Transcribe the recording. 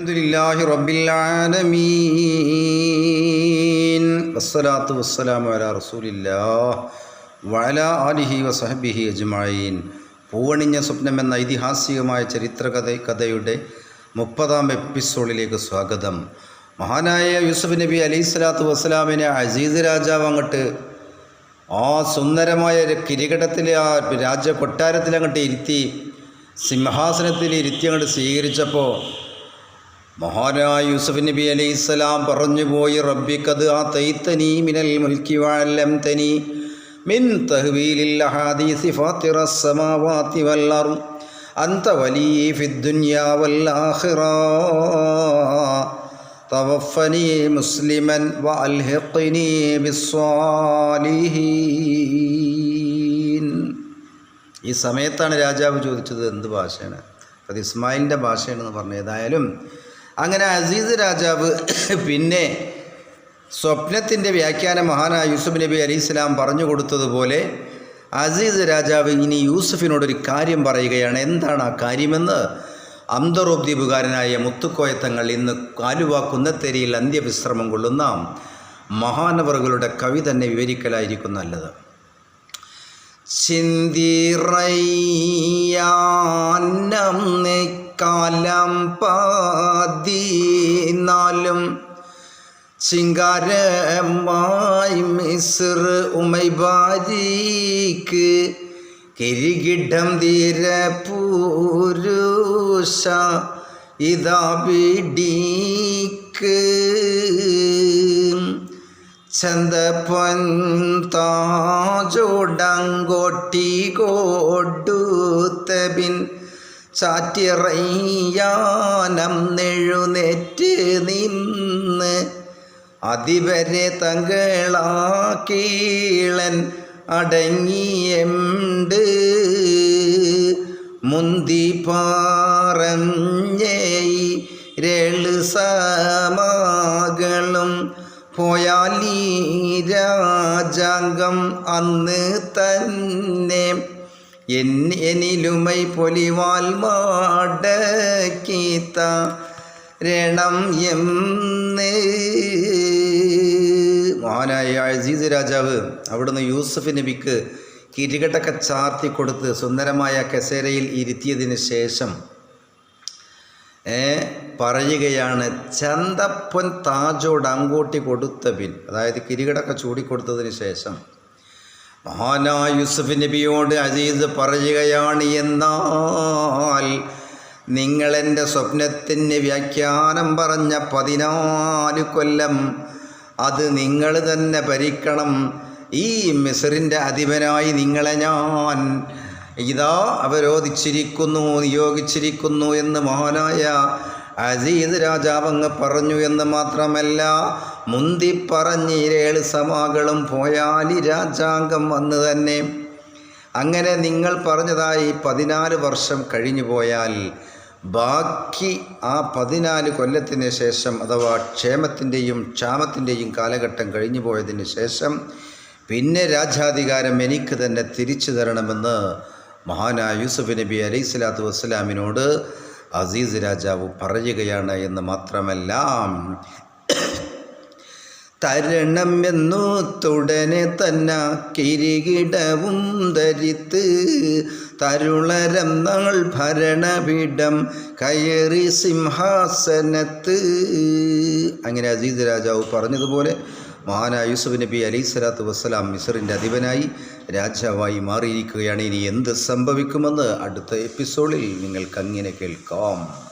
അലഹമുല്ലാഹി റബ്ബിലാലമീൻ വസ്സലാം വല റസൂലില്ലാ വസഹബിഹി അജ്മായീൻ പൂവണിഞ്ഞ സ്വപ്നം എന്ന ഐതിഹാസികമായ ചരിത്രകഥ കഥയുടെ മുപ്പതാം എപ്പിസോഡിലേക്ക് സ്വാഗതം. മഹാനായ യൂസഫ് നബി അലൈഹി സ്വലാത്തു വസ്സലാമിനെ അസീസ് രാജാവ് അങ്ങോട്ട് ആ സുന്ദരമായ കിരീടത്തിലെ ആ രാജ കൊട്ടാരത്തിൽ അങ്ങോട്ട് ഇരുത്തി സിംഹാസനത്തിൽ ഇരുത്തി അങ്ങോട്ട് സ്വീകരിച്ചപ്പോൾ മഹാനായ യൂസഫ് നബി അലൈഹി സ്വലാം പറഞ്ഞു പോയി റബ്ബിക്കത് ആ തൈത്തനി മിനൽ മുൽക്കി വാഴലം തനി മിൻ തഹ്വീലിൽ അഹാദീസി ഫാത്തിറ സമാവാത്തി വല്ലർ അന്ത വലി ഫിദ്ദുനിയാ തവഫനി മുസ്ലിമൻ വ അൽഹിഖ്നി ബിസ്വാലിഹീൻ ഈ സമയത്താണ് രാജാവ് ചോദിച്ചത് എന്ത് ഭാഷയാണ്? അത് ഇസ്മായിലിന്റെ ഭാഷയാണെന്ന് പറഞ്ഞു. ഏതായാലും അങ്ങനെ അസീസ് രാജാവ് പിന്നെ സ്വപ്നത്തിന്റെ വ്യാഖ്യാനം മഹാനായ യൂസുഫ് നബി അലി ഇസ്ലാം പറഞ്ഞു കൊടുത്തതുപോലെ അസീസ് രാജാവ് ഇനി യൂസുഫിനോടൊരു കാര്യം പറയുകയാണ്. എന്താണ് ആ കാര്യമെന്ന്? അന്തറോദ്ദീപുകാരനായ മുത്തുക്കോയത്തങ്ങൾ ഇന്ന് ആലുവ കുന്നത്തേരിയിൽ അന്ത്യവിശ്രമം കൊള്ളുന്ന മഹാനവറുകളുടെ കവി തന്നെ വിവരിക്കലായിരിക്കും നല്ലത്. ചിന്തിറയ്യാനം കാലം പതിനാലും ചിങ്കാരമായി മിസ്ർ ഉമൈബാരിക്ക് കിരികിടം തീര പൂരുഷ ഇതാ പിടിക്ക്. ചന്ത താജോടങ്കോട്ടി കൊടുത്തബിൻ ചാറ്റിറയ്യാനം നെഴുന്നേറ്റ് നിന്ന് അതിവരെ തങ്ങളാക്കീളൻ അടങ്ങിയുണ്ട്. മുന്തി പറഞ്ഞേയി രളു സമാകളും പോയാലീ രാജാംഗം അന്ന് തന്നെ എന്നിലുമൈ പൊലിവാൽ മാടക്കീത്ത രണം എന്ന്. മഹാനായ അസീസ് രാജാവ് അവിടുന്ന് യൂസഫ് നബിക്ക് കിരീടൊക്കെ ചാർത്തി കൊടുത്ത് സുന്ദരമായ കസേരയിൽ ഇരുത്തിയതിന് ശേഷം പറയുകയാണ് ചന്തപ്പൊൻ താജോട് അങ്കോട്ടി കൊടുത്ത പിൻ അതായത് കിരീടൊക്കെ ചൂടിക്കൊടുത്തതിന് ശേഷം. മഹാനായ യൂസഫ് നബിയോട് അസീസ് പറയുകയാണ് എന്നാൽ നിങ്ങളെന്റെ സ്വപ്നത്തിന് വ്യാഖ്യാനം പറഞ്ഞ പതിനാല് കൊല്ലം അത് നിങ്ങൾ തന്നെ ഭരിക്കണം. ഈ മിസറിന്റെ അധിപനായി നിങ്ങളെ ഞാൻ ഇതാ അവരോധിച്ചിരിക്കുന്നു നിയോഗിച്ചിരിക്കുന്നു എന്ന് മഹാനായ അസീദ് രാജാവങ്ങ് പറഞ്ഞു എന്ന് മാത്രമല്ല മുന്തി പറഞ്ഞിരേഴ് സമാകളും പോയാലി രാജാംഗം വന്നു തന്നെ. അങ്ങനെ നിങ്ങൾ പറഞ്ഞതായി പതിനാല് വർഷം കഴിഞ്ഞു പോയാൽ ബാക്കി ആ പതിനാല് കൊല്ലത്തിന് ശേഷം അഥവാ ക്ഷേമത്തിന്റെയും ക്ഷാമത്തിന്റെയും കാലഘട്ടം കഴിഞ്ഞു പോയതിന് ശേഷം പിന്നെ രാജാധികാരം എനിക്ക് തന്നെ തിരിച്ചു തരണമെന്ന് മഹാനായ യൂസുഫ് നബി അലൈഹി സ്വലാത്തു വസ്സലാമിനോട് അസീസ് രാജാവ് പറയുകയാണ് എന്ന് മാത്രമല്ല തരണം എന്നു തുടനെ തന്നെ കിരീടവും ധരിത്ത് തരുളരം നാൾ ഭരണപീഠം കയറി സിംഹാസനത്ത്. അങ്ങനെ അജീത് രാജാവ് പറഞ്ഞതുപോലെ മഹാനായ യൂസുഫ് നബി അലൈഹി സ്വലാത്തു വസ്സലാം മിസറിന്റെ അധിപനായി രാജാവായി മാറിയിരിക്കുകയാണ്. ഇനി എന്ത് സംഭവിക്കുമെന്ന് അടുത്ത എപ്പിസോഡിൽ നിങ്ങൾക്ക് അങ്ങനെ കേൾക്കാം.